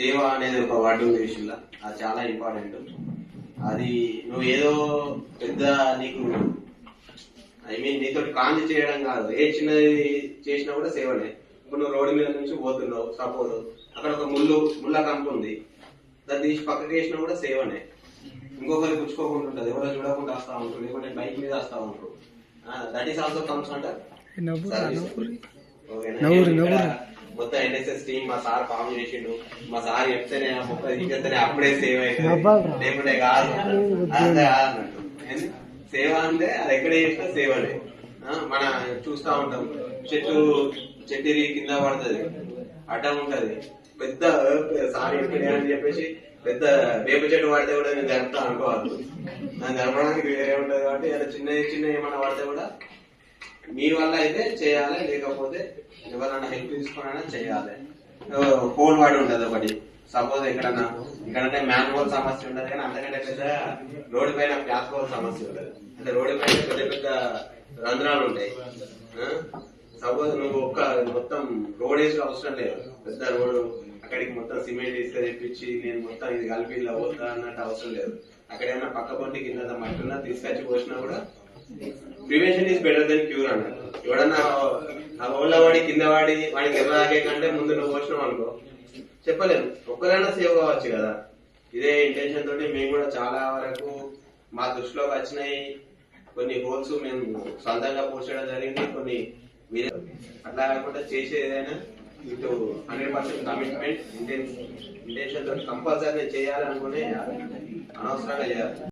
సేవ అనేది ఒక వర్డ్ ఉంది విషయంలో అది చాలా ఇంపార్టెంట్. అది నువ్వు ఏదో పెద్ద నీకు ఐ మీన్ నీతో కాంతి చేయడం కాదు. ఏ చిన్నది చేసినా కూడా సేవనే. ఇప్పుడు నువ్వు రోడ్డు మీద నుంచి పోతున్నావు సపోజ్ అక్కడ ఒక ముళ్ళు ముళ్ళ కంపు ఉంది. దాన్ని తీసి పక్కకి వేసినా కూడా సేవనే. ఇంకొకరి పుచ్చుకోకుండా ఉంటుంది. ఎవరో చూడకుండా వస్తా ఉంటారు. లేకుంటే బైక్ మీద వస్తా ఉంటారు. దట్ ఈస్ ఆల్సో కమ్స్ అంటారు ఓకేనా? మొత్తం ఎన్ఎస్ఎస్ టీం మా సార్ ఫామ్ చేసిండు. మా సార్ చెప్తేనే ఆ మొక్క తీసేస్తేనే అప్పుడే సేవ్ అవుతుంది. లేకుంటే కాదు. అంతే కాదు? సేవ అంటే అది ఎక్కడ చేసినా సేవనే ఆ, మన చూస్తా ఉంటాం. చెట్టు చెట్టు కింద పడుతుంది. అడ్డం ఉంటది. పెద్ద సారీ ఎక్కడ అని చెప్పేసి పెద్ద వేప చెట్టు పడితే కూడా నేను జరుపుతా అనుకోవద్దు. దాన్ని జరపడానికి వేరే ఉంటది కాబట్టి ఏదైనా చిన్న చిన్న ఏమైనా పడితే కూడా మీ వల్ల అయితే చేయాలి లేకపోతే ఎవరైనా హెల్ప్ తీసుకున్నా చేయాలి. హోల్ వాడి ఉండదు ఒకటి. సపోజ్ ఎక్కడన్నా ఇక్కడంటే మ్యాన్ హోల్ సమస్య ఉండదు కానీ అంతకంటే పెద్ద రోడ్డు పైన గ్యాస్ హోల్ సమస్య ఉండదు అంటే రోడ్డు పైన పెద్ద పెద్ద రంధ్రాలు ఉంటాయి. సపోజ్ నువ్వు ఒక్క మొత్తం రోడ్ వేసి అవసరం లేదు. పెద్ద రోడ్డు అక్కడికి మొత్తం సిమెంట్ తీసుకొని తెప్పించి నేను మొత్తం ఇది కలిపి ఇలా పోతా అన్నట్టు అవసరం లేదు. అక్కడ ఏమైనా పక్క పొంటి కింద మట్టున్నా తీసుకొచ్చి పోసినా కూడా prevention is better than cure అన్న ఎవడన్నా ఆ ఊళ్ళో వాడి కింద వాడి వాడికి దెబ్బ తాకే కంటే ముందు నువ్వు పోసినావు అనుకో. చెప్పలేము. ఒక్కరైనా సేవ్ కావచ్చు కదా. ఇదే ఇంటెన్షన్ తోటి మేము కూడా చాలా వరకు మా దృష్టిలోకి వచ్చినాయి. కొన్ని హోల్స్ మేము సొంతంగా పూడ్చడం జరిగింది. కొన్ని అట్లా కాకుండా చేసే ఏదైనా ఇటు హండ్రెడ్ పర్సెంట్ కమిట్మెంట్ ఇంటెన్షన్ తోటి కంపల్సరీ చేయాలనుకునే అనవసరంగా చేయాలి.